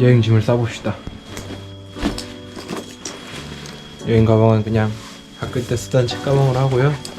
여행 짐을 싸봅시다. 여행 가방은 그냥 학교 때 쓰던 책 가방을 하고요.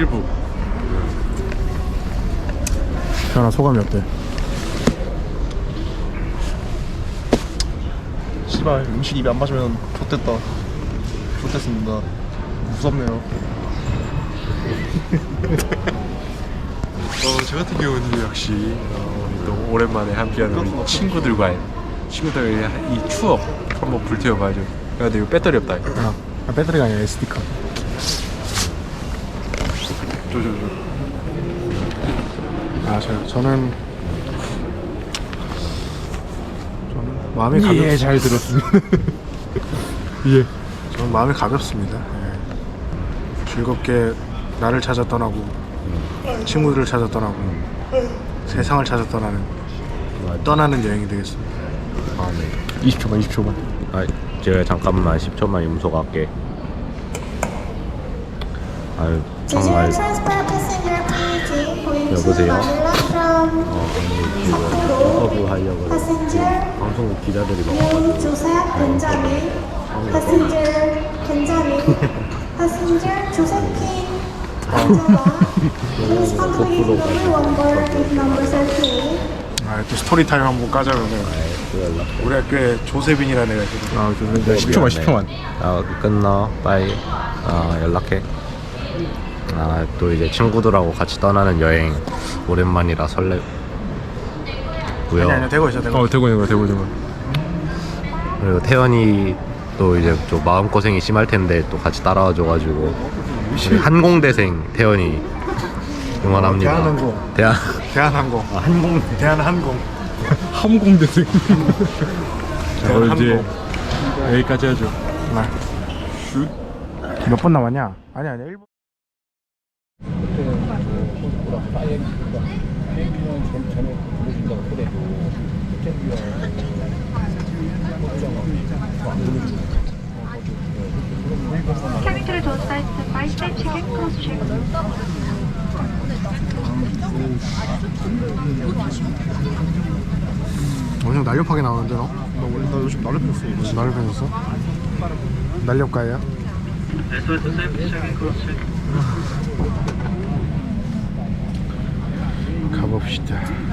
일부. 태연아 소감이 어때? 씨발 음식 입에 안 맞으면 좋댔다 좋댔습니다 무섭네요 어, 저 같은 경우는 역시 어, 또 오랜만에 함께하는 우리 친구들과의 친구들의 이 추억 한번 불태워봐야죠. 야, 근데 이거 배터리 없다. 이거. 아, 아 배터리가 아니라 SD 카드. 저, 저, 저. 아, 저, 저는 저는 마음이 가볍. 예, 잘 들었습니다. 예. 저는 마음이 가볍습니다. 예. 즐겁게 나를 찾아 떠나고 친구들을 찾아 떠나고 세상을 찾아 떠나는 떠나는 여행이 되겠습니다. 아, 네. 20초만, 20초만. 아, 제가 잠깐만 10초만 염소 갈게. 아유, 정말 여보세요? 어, 아니, 지금 서브 하려고 Passenger 방송국 기자들이 name 많아가지고 Joseph Benjamin. Passenger Benjamin. Passenger Josephine Angela. Please come to the gate number one bar gate number 13. 아, 또 스토리 타임 한번 까자면은. 우리 학교에 조세빈이라는 애가 있거든. 아, 좋습니다. 10초만, 10초만. 아, 끝나. 빠이. 아, 연락해. 아, 또 이제 친구들하고 같이 떠나는 여행 오랜만이라 설레고요. 아니 아니 되고 있어, 되고. 어, 되고 있는 거, 되고 있는 거. 그리고 태연이 또 이제 좀 마음 고생이 심할 텐데 또 같이 따라와 줘가지고 우리 한공대생 태연이 응원합니다. 대한항공. 대한 대한항공. 아, 한공 대한항공. 함공대생. 자, 오늘 이제 대한항공. 여기까지 하죠. 몇번 남았냐? 아니 아니 1분. 엄청 날렵하게 나오는데 너? 나 원래 나 요즘 날려 폈어 무슨 날렵 해줬어? 날렵가야? 가봅시다.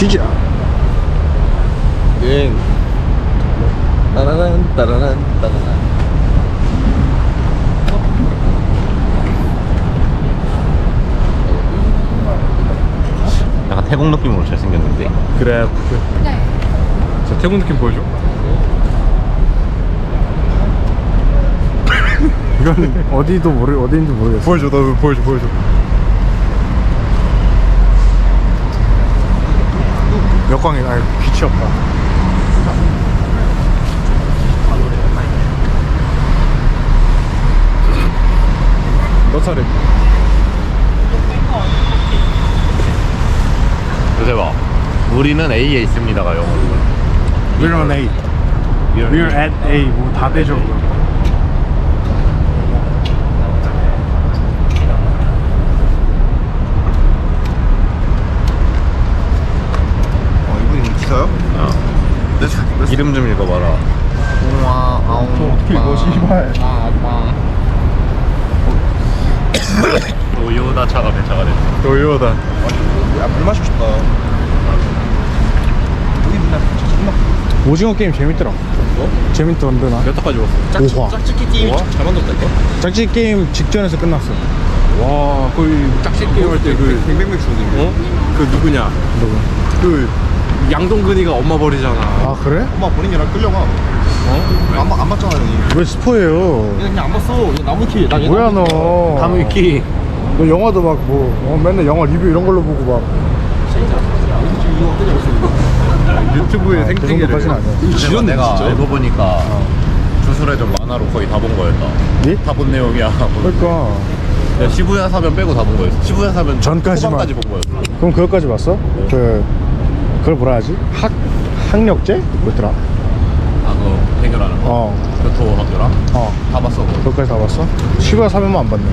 쉬자. 여행 따라란 따라란 따라란 약간 태국 느낌으로 잘생겼는데 그래. 자, 태국 느낌 보여줘. 이건 어디도 모르 어디인지 모르겠어. 보여줘, 너 보여줘, 보여줘. 역광이 아 빛이 없다. 몇 살에? 요새 봐. 우리는 A에 있습니다가 영어로. We're on A. We're at A. 뭐다 되죠. 그거. 어 이분이 기사요? 이름 좀 읽어봐라. 와 아웅 어떻게 이거 씨발 도요다 차가 배차가 됐어. 도요다. 야물 마시고 싶다 여기 맨날 존나 오징어 게임 재밌더라. 재밌던데 나. 몇 타까지 왔어? 오화. 짝짓기 게임 잘 만들었다니까 짝지 게임 직전에서 끝났어. 와, 거의 짝짓 게임 할 때 그, 뱅뱅뱅 주는데 어? 그 누구냐? 누구? 그 양동근이가 엄마 버리잖아. 아 그래? 엄마 본인 얘랑 끌려가 어? 안, 봐- 안 봤잖아 형이 왜 스포예요? 얘 그냥 안 봤어 얘 나무키 나 얘 뭐야 나무키. 너? 다무키. 너 영화도 막뭐 어, 맨날 영화 리뷰 이런 걸로 보고 막 지금 이거 어떻게 알았어 유튜브에 그 생태계를. 정도까지는 아니야. 이거 지렸네 내가 진짜 알고 보니까 주술회전 만화로 거의 다 본 거였다. 예? 다 본 내용이야. 그러니까 야, 시부야 사면 빼고 다 본 거였어. 시부야 사면 전까지만. 초반까지 본 거였어. 그럼 그것까지 봤어? 그 그걸 뭐라 하지? 학 학력제? 뭐더라? 아, 그 해결하는 거. 어, 교토 학교랑 어. 다 봤어. 그거. 그것까지 다 봤어? 시부야 사면만 안 봤네.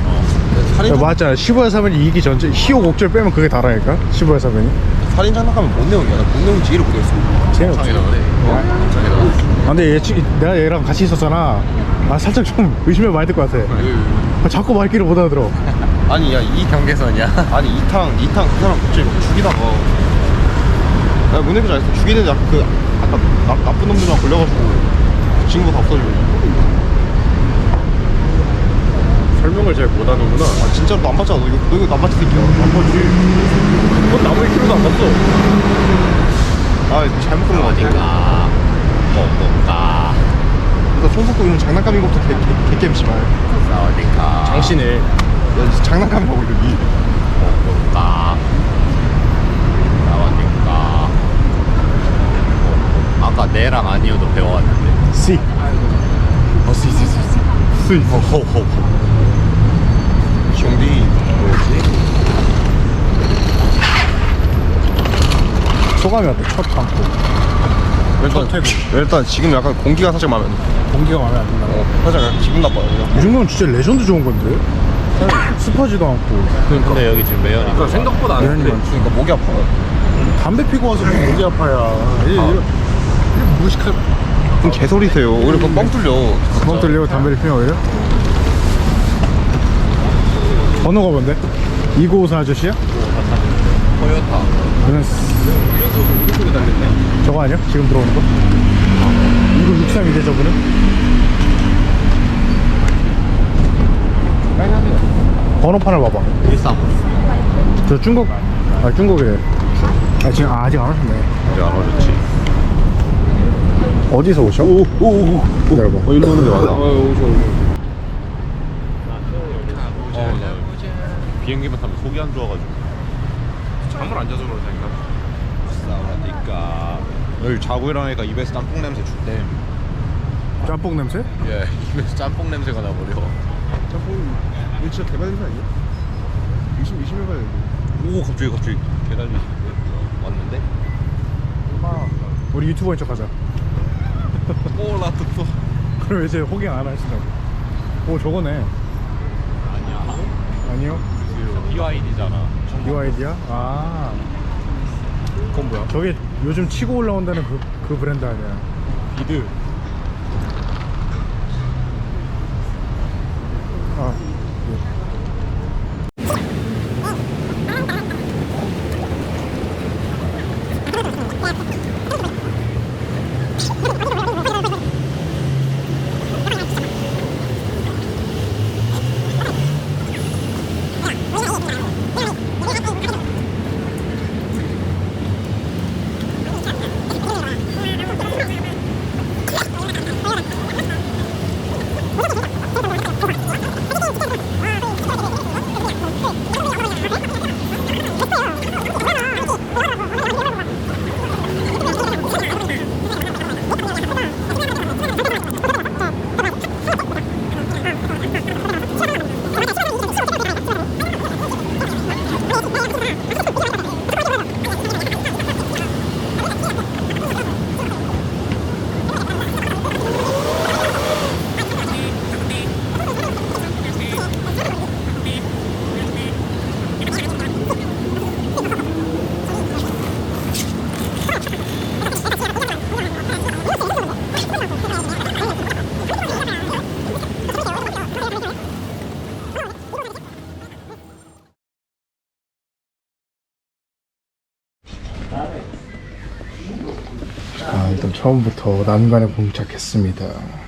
살인, 야, 맞잖아. 시부야 사면이 이기 전체 희호 곡절 빼면 그게 다라니까. 시부야 사면이. 살인 장난감은 뭔 내용이야 나뭔 내용인지 이해를 못했어 재미없어. 창에서 그래. 창에서. 아, 근데 얘, 치- 내가 얘랑 같이 있었잖아. 아 살짝 좀 의심해 봐야 될것 같아. 아, 자꾸 말귀를 못 알아들어. 아니 야이 경계선이야. 아니 이탕 이탕 그 사람 갑자기 막 죽이다가 야 문해비 잘했어. 죽이는데 약간 그 아까 나, 나쁜 놈들만 걸려가지고 친구 다 없어지고. 설명을 잘 못하는구나. 아 진짜로 너안 봤잖아. 너 이거 너 이거 남바지 새끼야? 안 봤지. 넌 나무의 키로도 안 봤어. 아 잘못 본거 같아. 어디가? 뭐가? 그러니까 손 섞고 이런 장난감인 것부터 개, 개, 개겜 씨발 야 어디가? 장신해. 진짜 장난감이라고 이러니. 뭐가 나왔니까 내랑 아니어도 배워왔는데 C. 어, 씨, 씨, 씨, 씨. C. 호호호 형디 뭐였지? 소감이 어때? 첫 방콕. 일단 일단 지금 약간 공기가 살짝 마음에 안 들어 공기가 마음에 안 든다고. 어, 살짝 약간 기분 나빠요 그냥 이 정도면 진짜 레전드 좋은 건데. 습하지도 않고. 근데 여기 지금 매연이 그러니까 생각보다 안. 많지. 그러니까 목이 아파 담배 피고 와서 뭐 목이 아파야. 이 이런 무식한. 그럼 개소리세요 오히려 그건 뻥 뚫려 구멍 뚫리고 담배를 피면 오히려? 번호가 뭔데? 2954 아저씨야? 토요타 그는 저거 아니야? 지금 들어오는 거? 2963인데 저분은? 번호판을 봐봐 135저 중국 아 중국이래 아 지금 아, 아직 안 오셨네 이제 안 오셨지 어디서 오셔? 오오 오. 기다려봐. 어 일로 오는 게 맞아. 비행기만 타면 속이 안 좋아가지고. 잠을 안 자서 그러다니까. 싸우니까. 여기 자고 일어나니까 입에서 짬뽕 냄새 죽대. 짬뽕 냄새? 예 입에서 짬뽕 냄새가 나버려. 짬뽕 이거 진짜 개발 냄새 아니야? 의심 의심해봐야 돼 오 갑자기 갑자기. 계단이 왔는데? 우리 유튜버인 척 하자 오나 또 그럼 이제 호갱 안 하신다고? 오 저거네. 아니야. 아니요? BYD잖아. BYD야? 아. 그건 뭐야? 저게 요즘 치고 올라온다는 그, 그 브랜드 아니야? 비드. 처음부터 난간에 봉착했습니다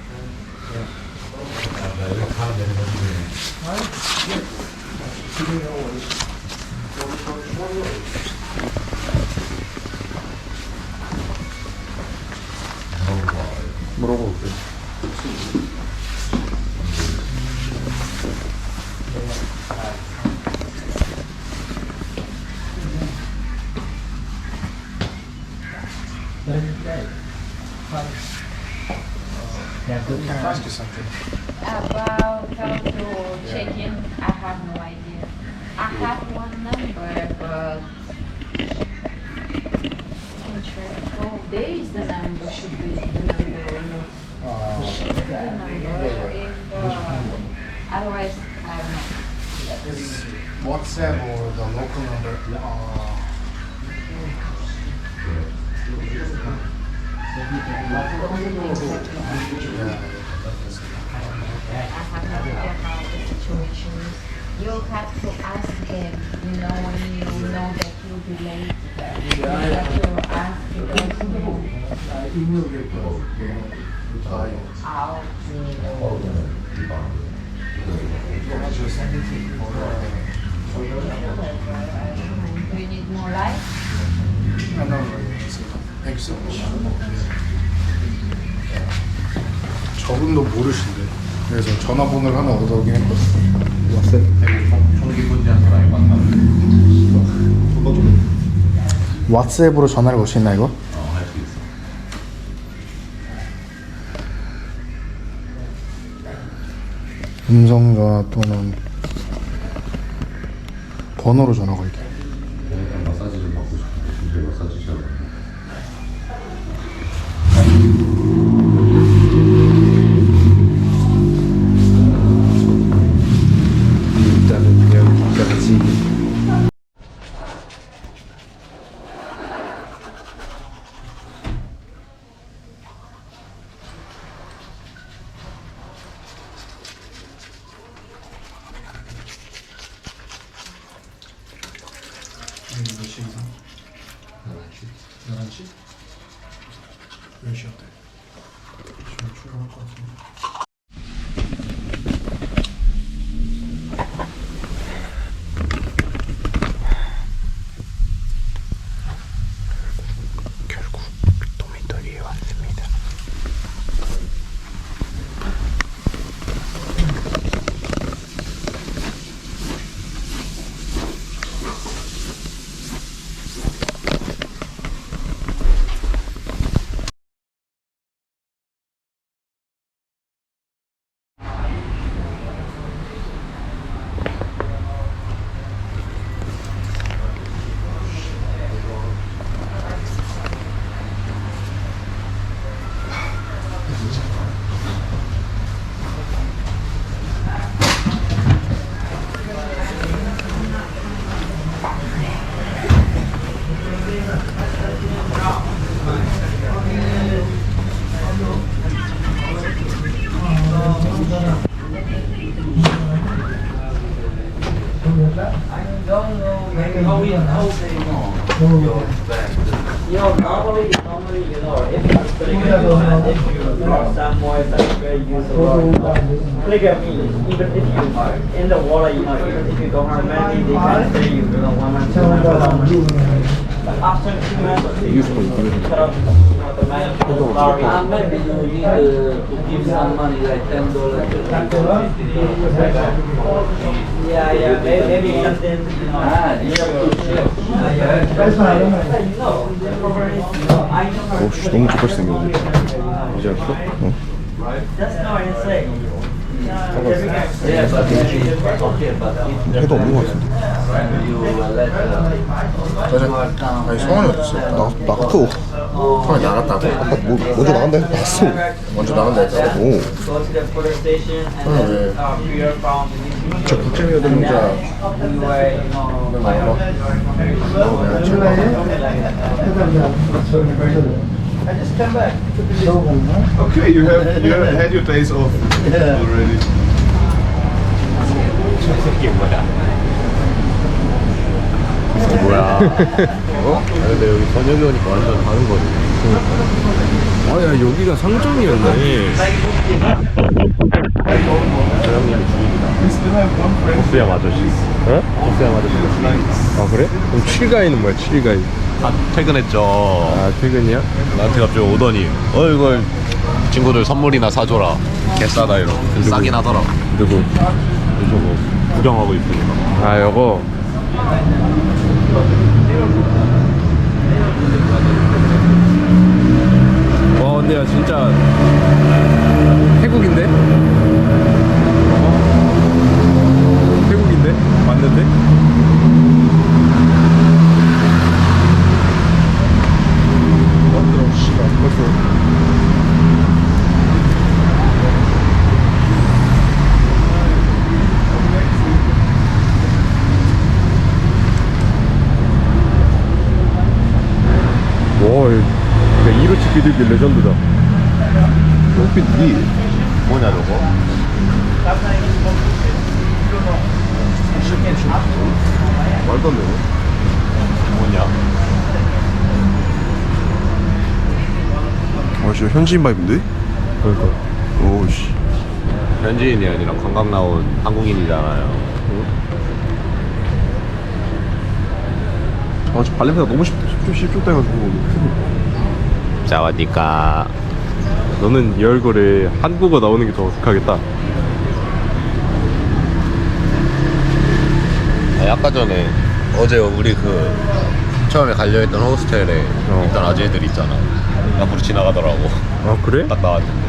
About how to check in, I have no idea. I have one number, but I'm sure. Oh, there is the number, should be the number. The number, if, uh, otherwise, I don't know. Is WhatsApp or the local number I have no idea the situation. You have to ask them, you know, when you know that you'll be late. You have to ask because I'll, do you need more light? 저분도 모르신대 그래서 전화번호를 하나 얻어오긴 했거든 왓츠앱으로 전화를 걸 수 있나 이거? 음성 전화 또는 번호로 전화 걸게. 일 단은 여기까지. 결국 100 Um, maybe you need uh, to give some money, like ten dollars. Yeah, yeah, maybe something. Ah, you have to check. Boş, domuz yaparsın gözü. Güzel. Just şey. know what it's like. 해도 없는 것 같은데. uh. 아니, 성환이 어딨어? 나, 나갔어. 성환이 나갔다고. 아까 뭐, 먼저 나간다 했 나갔어. 먼저 나간다 했다고. 오. Oh, uh, from the 저 국제미어 we were, you know, like, I just came back. Okay, you have, you have had your days off already. 뭐야? 어? 아, 근데 여기 저녁에 오니까 완전 다른 거지. 아야 여기가 상점이었네 보스형 아저씨 어? 보스형 아저씨 아 그래? 그럼 7가이는 뭐야 7가이 아, 퇴근했죠 아 퇴근이야? 나한테 갑자기 오더니 어 이거 친구들 선물이나 사줘라 개싸다 이러 싸긴 하더라 누구? 그래서 뭐 구경하고 있으니까 아 요거 와 근데 야 진짜 태국인데? 어? 태국인데? 맞는데? 와 야, 비둘기 레전드다. 햇빛 위 뭐냐 저거? 말도 안 되네. 뭐냐? 아 진짜 현지인 바이브인데? 그러니까. 오씨. 현지인이 아니라 관광 나온 한국인이잖아요. 아저 발냄새가 너무 씹, 씹, 씹죽대가지고 자와디까. 너는 이 얼굴에 한국어 나오는 게 더 어색하겠다. 아니, 아까 전에 어제 우리 그 처음에 갈려있던 호스텔에 어. 있던 아재들 있잖아. 앞으로 지나가더라고. 아 그래? 딱 나왔는데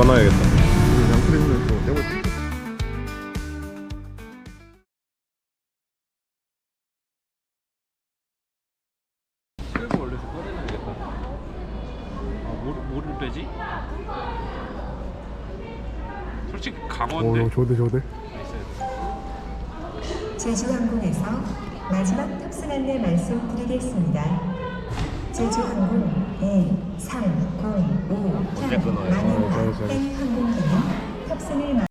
꺼놔야겠다 뭐를 빼지? 솔직히 오 강원데 어, 좋은데 좋은데 제주항공에서 마지막 탑승 안내 말씀드리겠습니다. 제주항공 배, 산, 거울, 차, 많은 각된 항공기는 탑승을